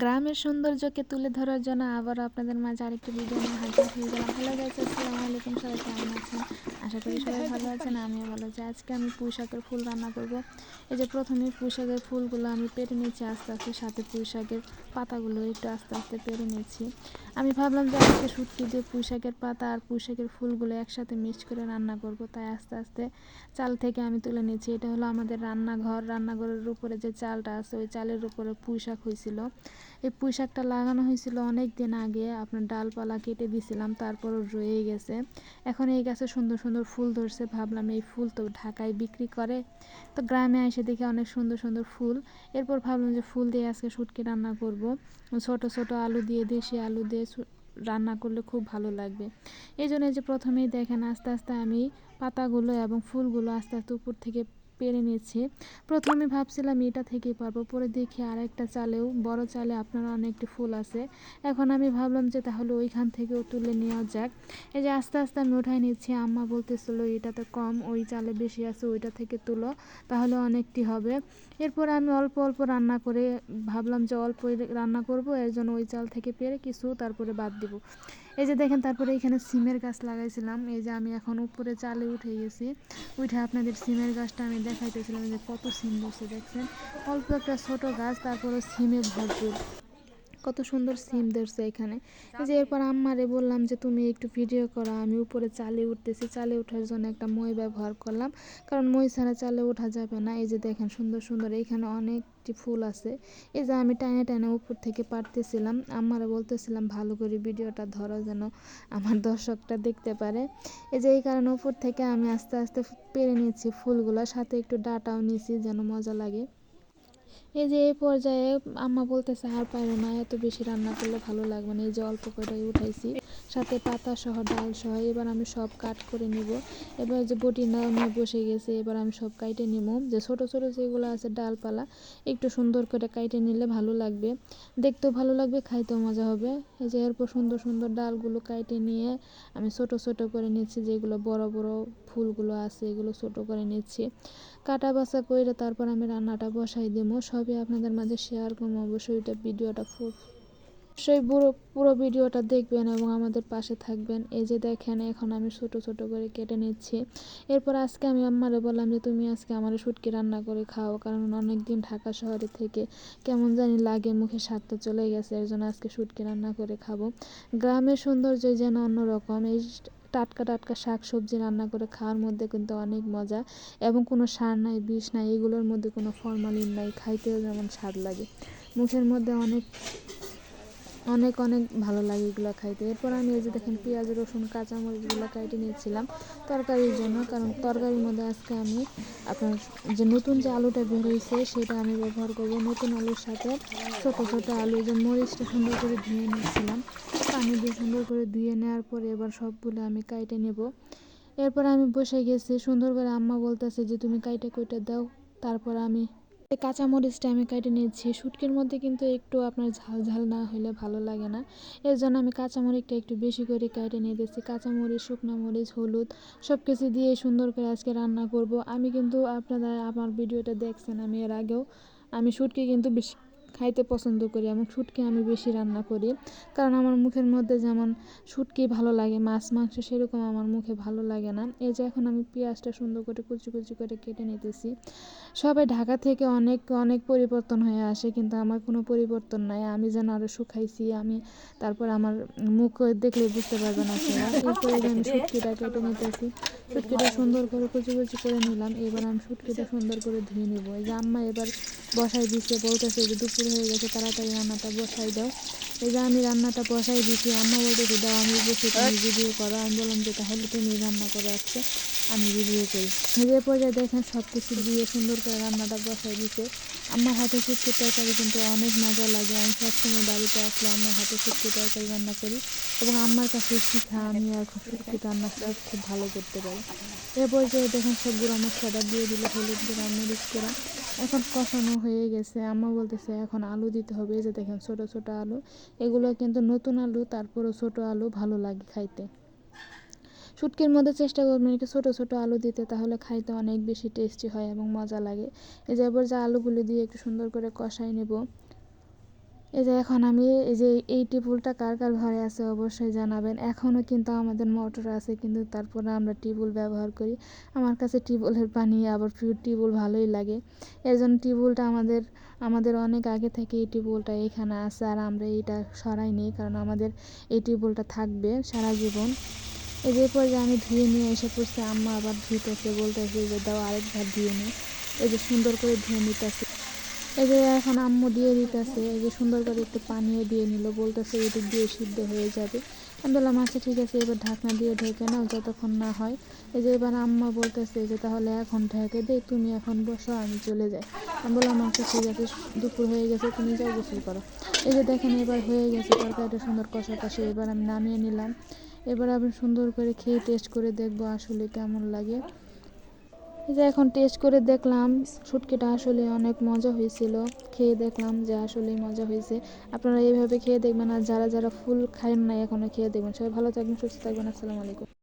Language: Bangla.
গ্রামের সৌন্দর্যকে তুলে ধরার জন্য আবারও আপনাদের মাঝে আরেকটি ভিডিও নিয়ে হাজির হয়ে গেলাম। হ্যালো গাইজ আসসালামু আলাইকুম, সবাই কেমন আছেন? আশা করি সবাই ভালো আছেন আমিও ভালো আছি। আজকে আমি পুঁই শাকের ফুল রান্না করব। এই যে প্রথমে পুঁই শাকের ফুলগুলো আমি পেরে নিচ্ছি আস্তে আস্তে সাথে পুঁই শাকের পাতাগুলো একটু আস্তে আস্তে পেরে নিচ্ছি। আমি ভাবলাম যে আজকে শুটকি দিয়ে পুঁই শাকের পাতা আর পুঁই শাকের ফুলগুলো একসাথে মিক্স করে রান্না করব তাই আস্তে আস্তে চাল থেকে আমি তুলে নিচ্ছি। এটা হলো আমাদের রান্নাঘর। রান্নাঘরের উপরে যে চালটা আছে ওই চালের উপরে পুঁই শাক হয়েছিল। এই পুঁই শাকটা লাগানো হয়েছিল অনেক দিন আগে। আপনার ডালপালা কেটে দিছিলাম তারপরও রয়ে গেছে। এখন এই গাছে সুন্দর সুন্দর ফুল ধরছে, ভাবলাম এই ফুল তো ঢাকায় বিক্রি করে। তো গ্রামে এসে দেখি অনেক সুন্দর সুন্দর ফুল। এরপর ভাবলাম যে ফুল দিয়ে আজকে শুটকি রান্না করব। ছোট ছোট আলু দিয়ে, দেশি আলু দিয়ে রান্না করলে খুব ভালো লাগবে। এই জন্য যে প্রথমেই দেখেন আস্তে আস্তে আমি পাতাগুলো এবং ফুলগুলো আস্তে আস্তে উপর থেকে পেরে নিয়েছি। প্রথমে ভাবছিলাম এটা থেকেই পারব, পরে দেখি আর একটা চালেও, বড় চালে আপনার অনেকটি ফুল আছে। এখন আমি ভাবলাম যে তাহলে ওইখান থেকেও তুলে নেওয়া যাক। এই যে আস্তে আস্তে আমি উঠাই নিচ্ছি, আম্মা বলতেছিল, এটাতে কম, ওই চালে বেশি আছে, ওইটা থেকে তুলো, তাহলে অনেকটি হবে। এরপর আমি অল্প অল্প রান্না করে ভাবলাম যে অল্প রান্না করব, এর জন্য ওই চাল থেকে পেরে কিছু তারপরে বাদ দিব। এই যে দেখেন, তারপরে এখানে সিমের গাছ লাগাইছিলাম। এই যে আমি এখন উপরে চালে উঠে গেছি। উঠে আপনাদের সিমের গাছটা আমি দেখাইতেছিলাম যে কত সিম বসে, দেখছেন? অল্প একটা ছোট গাছ তারপরে সিমে ভরপুর। কত সুন্দর সিম ধরছে এখানে। যে এরপর আম্মারে বললাম যে তুমি একটু ভিডিও করো আমি উপরে চালে উঠতেছি। চালে ওঠার জন্য একটা মই ব্যবহার করলাম। কারণ মই ছাড়া চালে ওঠা যাবে না। এই যে দেখেন সুন্দর সুন্দর এখানে অনেকটি ফুল আছে। এই যে আমি টাইনে টাইনে উপর থেকে পারতেছিলাম। আম্মারে বলতেছিলাম ভালো করে ভিডিওটা ধরো যেন আমার দর্শকটা দেখতে পারে। এই যে এই কারণে উপর থেকে আমি আস্তে আস্তে পেরে নিয়েছি ফুলগুলো। সাথে একটু ডাটাও নিয়েছি যেন মজা লাগে। এই যে এই পর্যায়ে আম্মা বলতেছে, আর পারো না, এত বেশি রান্না করলে ভালো লাগবে না। এই যে অল্প করে উঠাইছি। সাথে পাতা সহ, ডাল সহ, এবার আমি সব কাট করে নিব। এবার যে বটিটা নিয়ে বসে গেছে, এবার আমি সব কাইটে নিব যে ছোট ছোট যেগুলো আছে, ডালপালা, একটু সুন্দর করে কাইটে নিলে ভালো লাগবে। দেখতেও ভালো লাগবে, খাইতেও মজা হবে। এই যে এরপর সুন্দর সুন্দর ডালগুলো কাইটে নিয়ে আমি ছোট ছোট করে নিচ্ছি, যেগুলো বড় বড় ফুলগুলো আছে, এগুলো ছোট করে নিচ্ছি। কাটা বাছা করে তারপর আমি রান্নাটা বসাই দেবো সবই আপনাদের মাঝে শেয়ার করব অবশ্যই এটা ভিডিওটা খুব অবশ্যই পুরো পুরো ভিডিওটা দেখবেন এবং আমাদের পাশে থাকবেন। এই যে দেখেন, এখন আমি ছোট ছোট করে কেটে নিচ্ছি। এরপর আজকে আমি আম্মারে বললাম যে, তুমি আজকে আমার শুটকি রান্না করে খাও, কারণ অনেক দিন ঢাকা শহরে থেকে কেমন জানি লাগে মুখে স্বাদটা চলে গেছে, এর জন্য আজকে শুটকি রান্না করে খাব। গ্রামের সৌন্দর্য যেন অন্যরকম, এই টাটকা টাটকা শাক সবজি রান্না করে খাওয়ার মধ্যে কিন্তু অনেক মজা এবং কোনো সার নাই, বিষ নাই, এগুলোর মধ্যে কোনো ফরমালিন নাই, খাইতেও যেমন স্বাদ লাগে। মুখের মধ্যে অনেক অনেক অনেক ভালো লাগে এগুলো খাইতে। এরপর আমি এই যে দেখেন পেঁয়াজ, রসুন কাঁচামরিচগুলো কেটে নিয়েছিলাম তরকারির জন্য। কারণ তরকারির মধ্যে আজকে আমি আপনার যে নতুন যে আলুটা বেরোইছে সেটা আমি ব্যবহার করব নতুন আলুর সাথে ছোটো ছোটো আলু যে মরিচটা সুন্দর করে ধুয়ে নিয়েছিলাম। পানি দিয়ে সুন্দর করে ধুয়ে নেওয়ার পরে এবার সবগুলো আমি কাইটে নেব। এরপর আমি বসে গেছি, সুন্দর করে আম্মা বলতেছে যে, তুমি কাইটে কইটা দাও। তারপর আমি কাঁচামরিচটা আমি কেটে নিয়েছি শুটকির মধ্যে কিন্তু একটু আপনার ঝাল ঝাল না হলে ভালো লাগে না। এর জন্য আমি কাঁচামরিচটা একটু বেশি করে কেটে নিয়ে দিচ্ছি। কাঁচামরিচ, শুকনো মরিচ, হলুদ সব কিছু দিয়ে সুন্দর করে আজকে রান্না করব। আমি কিন্তু আপনারা আমার ভিডিওটা দেখছেন আমি এর আগেও। আমি শুটকি কিন্তু বেশি খাইতে পছন্দ করি এবং শুটকি আমি বেশি রান্না করি। কারণ আমার মুখের মধ্যে যেমন শুটকি ভালো লাগে, মাছ, মাংস সেরকম আমার মুখে ভালো লাগে না। এই যে এখন আমি পেঁয়াজটা সুন্দর করে কুচি কুচি করে কেটে নিতেছি। সবাই ঢাকা থেকে অনেক অনেক পরিবর্তন হয়ে আসে, কিন্তু আমার কোনো পরিবর্তন নাই। আমি যেন আরও শুকাইছি, আমি তারপর আমার মুখ দেখলে বুঝতে পারবে না এরপরে আমি শুটকিটা কেটে নিতেছি, শুটকিটা সুন্দর করে কুচি কুচি করে নিলাম। এবার আমি শুটকিটা সুন্দর করে ধুয়ে নিব। এই যে আম্মা এবার বসাই দিচ্ছে বলতেছে যে দুপুর হয়ে গেছে তাড়াতাড়ি রান্নাটা বসাই দাও। এই যে আমি রান্নাটা বসাই দিচ্ছি আম্মা বলতেছে দাও আমি বসে তুমি ভিডিও করো। আমি বললাম যে তাহলে তুমি রান্না করে আসছে। আমি ভিডিও করি। নিজের পর্যায়ে দেখেন সব কিছু দিয়ে সুন্দর করে রান্নাটা বসাই দিতে আমার হাতে শুটকি তরকারি কিন্তু অনেক মজা লাগে। আমি সবসময় বাড়িতে আসলে আমার হাতে শুটকি তরকারি রান্না করি এবং আমার কাছে শিখা আমি এখন শুটকি রান্না খুব ভালো করতে পারি। এ পর্যায়ে দেখেন সব গুঁড়া মশলাটা দিয়ে দিলে, হলুদ গুঁড়া, মরিচ গুঁড়া। এখন কষানো হয়ে গেছে। আম্মা বলতেছে, এখন আলু দিতে হবে। এই যে দেখেন ছোট ছোট আলু। এগুলো কিন্তু নতুন আলু, তারপরও ছোট আলু ভালো লাগে খাইতে। শুটকির মধ্যে চেষ্টা করবেন একটু ছোটো ছোটো আলু দিতে, তাহলে খাইতে অনেক বেশি টেস্টি হয় এবং মজা লাগে। এই যে এবার যে আলুগুলো দিয়ে একটু সুন্দর করে কষাই নেব। এই যে এখন আমি এই যে এই টিপুলটা কার কার ঘরে আছে অবশ্যই জানাবেন। এখনও কিন্তু আমাদের মোটর আছে, কিন্তু তারপরে আমরা টিউবওয়েল ব্যবহার করি। আমার কাছে টিউবওয়েলের পানি আবার পিওর টিউবওয়েল ভালোই লাগে। এর জন্য টিউবওয়েলটা আমাদের আমাদের অনেক আগে থেকে এই টিউবওয়েলটা এখানে আছে, আর আমরা এইটা সরাই নিই কারণ আমাদের এই টিউবওয়েলটা থাকবে সারা জীবন। যে পরে আমি ধুয়ে নিয়ে এসে পড়ছি, আম্মা আবার ধুইতেছে, বলতেছে যে দাও আরেকবার ধুয়ে নিই এই যে সুন্দর করে ধুয়ে নিতেছে। এই যে এখন আম্মু দিয়ে দিতেছে, এই যে সুন্দর করে একটু পানিও দিয়ে নিল, বলতেছে এদিক দিয়ে সিদ্ধ হয়ে যাবে। আমি বললাম আচ্ছা ঠিক আছে, এবার ঢাকনা দিয়ে ঢেকে নাও, যতক্ষণ না হয়। এই যে এবার আম্মা বলতেছে যে, তাহলে এখন ঢেকে দে, তুমি এখন বসো, আমি চলে যাই। আমি বললাম আচ্ছা ঠিক আছে, দুপুর হয়ে গেছে, তুমি যাও গোসল করো। এই যে দেখেন, এবার হয়ে গেছে, তরকারিটা সুন্দর কষা কষে এবার আমি নামিয়ে নিলাম। এবার আমি সুন্দর করে খেয়ে টেস্ট করে দেখব আসলে কেমন লাগে। যে এখন টেস্ট করে দেখলাম, শুটকিটা আসলে অনেক মজা হয়েছিল। খেয়ে দেখলাম যে আসলেই মজা হয়েছে। আপনারা এইভাবে খেয়ে দেখবেন আর যারা যারা ফুল খায়েন না এখনও খেয়ে দেখবেন। সবাই ভালো থাকবেন, সুস্থ থাকবেন, আসসালামু আলাইকুম।